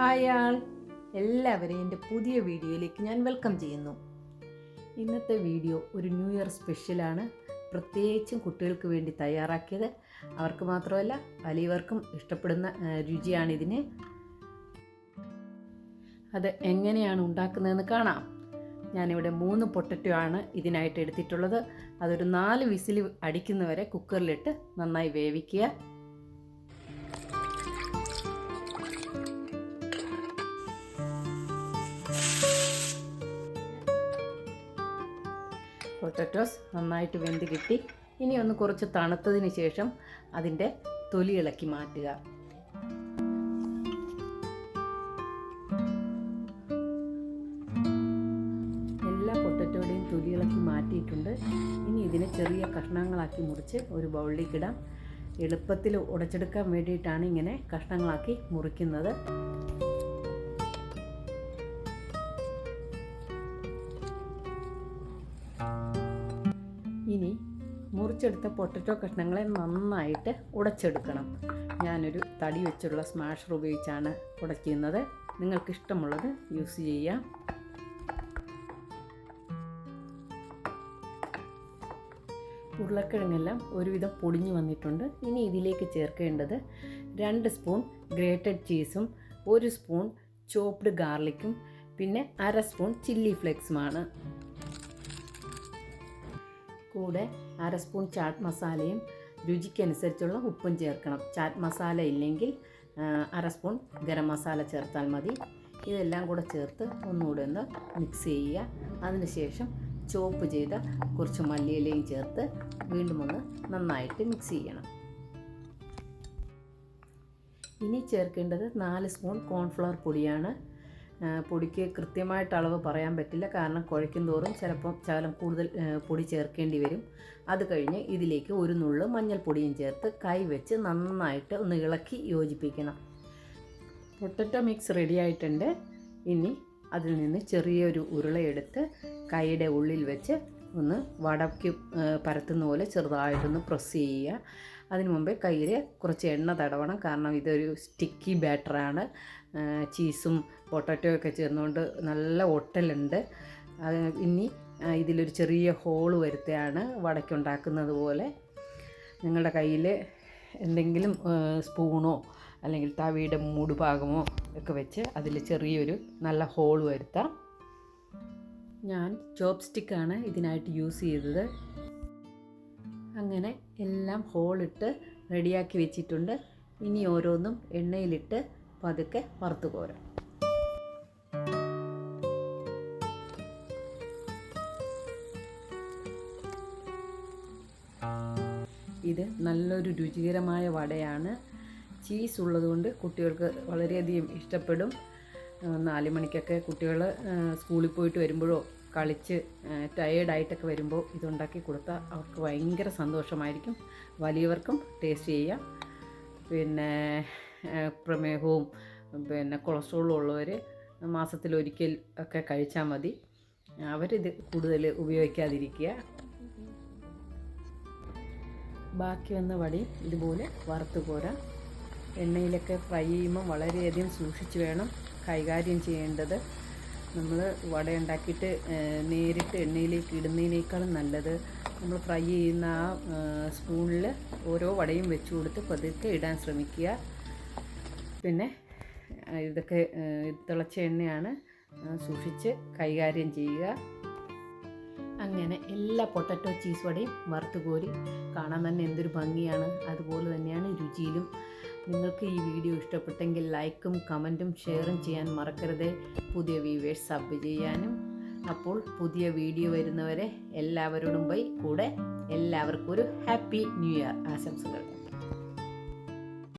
Hi ആൾ. എല്ലാവരെയും എന്റെ പുതിയ വീഡിയോയിലേക്ക് ഞാൻ വെൽക്കം ചെയ്യുന്നു. ഇന്നത്തെ വീഡിയോ ഒരു ന്യൂ ഇയർ സ്പെഷ്യലാണ്. പ്രത്യേകിച്ചും കുട്ടികൾക്ക് വേണ്ടി തയ്യാറാക്കിയത്. അവർക്ക് മാത്രമല്ല വലിയവർക്കും ഇഷ്ടപ്പെടുന്ന രുചിയാണിതിന്. അത് എങ്ങനെയാണ് ഉണ്ടാക്കുന്നതെന്ന് കാണാം. ഞാനിവിടെ മൂന്ന് പൊട്ടറ്റോ ആണ് ഇതിനായിട്ട് എടുത്തിട്ടുള്ളത്. അതൊരു നാല് വിസിൽ അടിക്കുന്നവരെ കുക്കറിലിട്ട് നന്നായി വേവിക്കുക. പൊട്ടറ്റോസ് നന്നായിട്ട് വെന്ത് കിട്ടി. ഇനി ഒന്ന് കുറച്ച് തണുത്തതിന് ശേഷം അതിന്റെ തൊലി ഇളക്കി മാറ്റുക. എല്ലാ പൊട്ടറ്റോടെയും തൊലി ഇളക്കി മാറ്റിയിട്ടുണ്ട്. ഇനി ഇതിനെ ചെറിയ കഷ്ണങ്ങളാക്കി മുറിച്ച് ഒരു ബൗളിലേക്ക് ഇടാം. എളുപ്പത്തിൽ ഉടച്ചെടുക്കാൻ വേണ്ടിയിട്ടാണ് ഇങ്ങനെ കഷ്ണങ്ങളാക്കി മുറിക്കുന്നത്. ഇനി മുറിച്ചെടുത്ത പൊട്ടറ്റോ കഷ്ണങ്ങളെ നന്നായിട്ട് ഉടച്ചെടുക്കണം. ഞാനൊരു തടി വെച്ചുള്ള സ്മാഷർ ഉപയോഗിച്ചാണ് ഉടയ്ക്കുന്നത്. നിങ്ങൾക്ക് ഇഷ്ടമുള്ളത് യൂസ് ചെയ്യാം. ഉരുളക്കിഴങ്ങെല്ലാം ഒരുവിധം പൊടിഞ്ഞു വന്നിട്ടുണ്ട്. ഇനി ഇതിലേക്ക് ചേർക്കേണ്ടത് രണ്ട് സ്പൂൺ ഗ്രേറ്റഡ് ചീസും ഒരു സ്പൂൺ ചോപ്ഡ് ഗാർലിക്കും പിന്നെ അര സ്പൂൺ ചില്ലി ഫ്ലേക്സുമാണ് കൂടെ അര സ്പൂൺ ചാറ്റ് മസാലയും രുചിക്കനുസരിച്ചുള്ള ഉപ്പും ചേർക്കണം. ചാറ്റ് മസാല ഇല്ലെങ്കിൽ അര സ്പൂൺ ഗരം മസാല ചേർത്താൽ മതി. ഇതെല്ലാം കൂടെ ചേർത്ത് ഒന്നുകൂടെ ഒന്ന് മിക്സ് ചെയ്യുക. അതിനുശേഷം ചോപ്പ് ചെയ്ത കുറച്ച് മല്ലിയിലയും ചേർത്ത് വീണ്ടും ഒന്ന് നന്നായിട്ട് മിക്സ് ചെയ്യണം. ഇനി ചേർക്കേണ്ടത് നാല് സ്പൂൺ കോൺഫ്ലവർ പൊടിയാണ്. പൊടിക്ക് കൃത്യമായിട്ട് അളവ് പറയാൻ പറ്റില്ല. കാരണം കുഴയ്ക്കും തോറും ചിലപ്പം ശകലം കൂടുതൽ പൊടി ചേർക്കേണ്ടി വരും. അത് കഴിഞ്ഞ് ഇതിലേക്ക് ഒരു നുള്ളു മഞ്ഞൾപ്പൊടിയും ചേർത്ത് കൈ വെച്ച് നന്നായിട്ട് ഒന്ന് ഇളക്കി യോജിപ്പിക്കണം. പൊട്ടറ്റോ മിക്സ് റെഡി ആയിട്ടുണ്ട്. ഇനി അതിൽ നിന്ന് ചെറിയൊരു ഉരുളയെടുത്ത് കൈയുടെ ഉള്ളിൽ വെച്ച് ഒന്ന് വടക്ക് പരത്തുന്ന പോലെ ചെറുതായിട്ടൊന്ന് പ്രസ് ചെയ്യുക. അതിനു മുമ്പേ കയ്യിൽ കുറച്ച് എണ്ണ തടവണം. കാരണം ഇതൊരു സ്റ്റിക്കി ബാറ്ററാണ് ചീസും പൊട്ടറ്റോ ഒക്കെ ചേർന്നുകൊണ്ട് നല്ല ഒട്ടലുണ്ട്. അത് ഇനി ഇതിലൊരു ചെറിയ ഹോൾ വരുത്തുകയാണ് വടക്കുണ്ടാക്കുന്നത് പോലെ. നിങ്ങളുടെ കയ്യിൽ എന്തെങ്കിലും സ്പൂണോ അല്ലെങ്കിൽ തവിയുടെ മൂടുഭാഗമോ ഒക്കെ വെച്ച് അതിൽ ചെറിയൊരു നല്ല ഹോൾ വരുത്താം. ഞാൻ ചോപ്സ്റ്റിക്കാണ് ഇതിനായിട്ട് യൂസ് ചെയ്തത്. അങ്ങനെ എല്ലാം ഹോളിട്ട് റെഡിയാക്കി വെച്ചിട്ടുണ്ട്. ഇനി ഓരോന്നും എണ്ണയിലിട്ട് പതുക്കെ വറുത്ത് കോരാം. ഇത് നല്ലൊരു രുചികരമായ വടയാണ്. ചീസ് ഉള്ളതുകൊണ്ട് കുട്ടികൾക്ക് വളരെയധികം ഇഷ്ടപ്പെടും. നാല് മണിക്കൊക്കെ കുട്ടികൾ സ്കൂളിൽ പോയിട്ട് വരുമ്പോഴോ കളിച്ച് ടയേർഡായിട്ടൊക്കെ വരുമ്പോൾ ഇതുണ്ടാക്കി കൊടുത്താൽ അവർക്ക് ഭയങ്കര സന്തോഷമായിരിക്കും. വലിയവർക്കും ടേസ്റ്റ് ചെയ്യാം. പിന്നെ പ്രമേഹവും പിന്നെ കൊളസ്ട്രോളും ഉള്ളവർ മാസത്തിലൊരിക്കൽ ഒക്കെ കഴിച്ചാൽ മതി. അവരിത് കൂടുതൽ ഉപയോഗിക്കാതിരിക്കുക. ബാക്കി വന്ന വടി ഇതുപോലെ വറുത്ത് പോരാ എണ്ണയിലൊക്കെ ഫ്രൈ ചെയ്യുമ്പോൾ വളരെയധികം സൂക്ഷിച്ച് വേണം കൈകാര്യം ചെയ്യേണ്ടത്. നമ്മൾ വട ഉണ്ടാക്കിയിട്ട് നേരിട്ട് എണ്ണയിലേക്ക് ഇടുന്നതിനേക്കാളും നല്ലത് നമ്മൾ ഫ്രൈ ചെയ്യുന്ന ആ സ്പൂണിൽ ഓരോ വടയും വെച്ച് കൊടുത്ത് പതുക്കെ ഇടാൻ ശ്രമിക്കുക. പിന്നെ ഇതൊക്കെ തിളച്ച എണ്ണയാണ് സൂക്ഷിച്ച് കൈകാര്യം ചെയ്യുക. അങ്ങനെ എല്ലാ പൊട്ടറ്റോ ചീസ് വടയും വറുത്തുകോരി കാണാൻ തന്നെ എന്തൊരു ഭംഗിയാണ്. അതുപോലെ തന്നെയാണ് നിങ്ങൾക്ക് ഈ വീഡിയോ ഇഷ്ടപ്പെട്ടെങ്കിൽ ലൈക്കും കമന്റും ഷെയറും ചെയ്യാൻ മറക്കരുത്. പുതിയ വ്യൂവേഴ്സ് സബ് ചെയ്യാനും. അപ്പോൾ പുതിയ വീഡിയോ വരുന്നവരെ എല്ലാവരോടും പോയി കൂടെ എല്ലാവർക്കും ഒരു ഹാപ്പി ന്യൂ ഇയർ. ആശംസകൾ.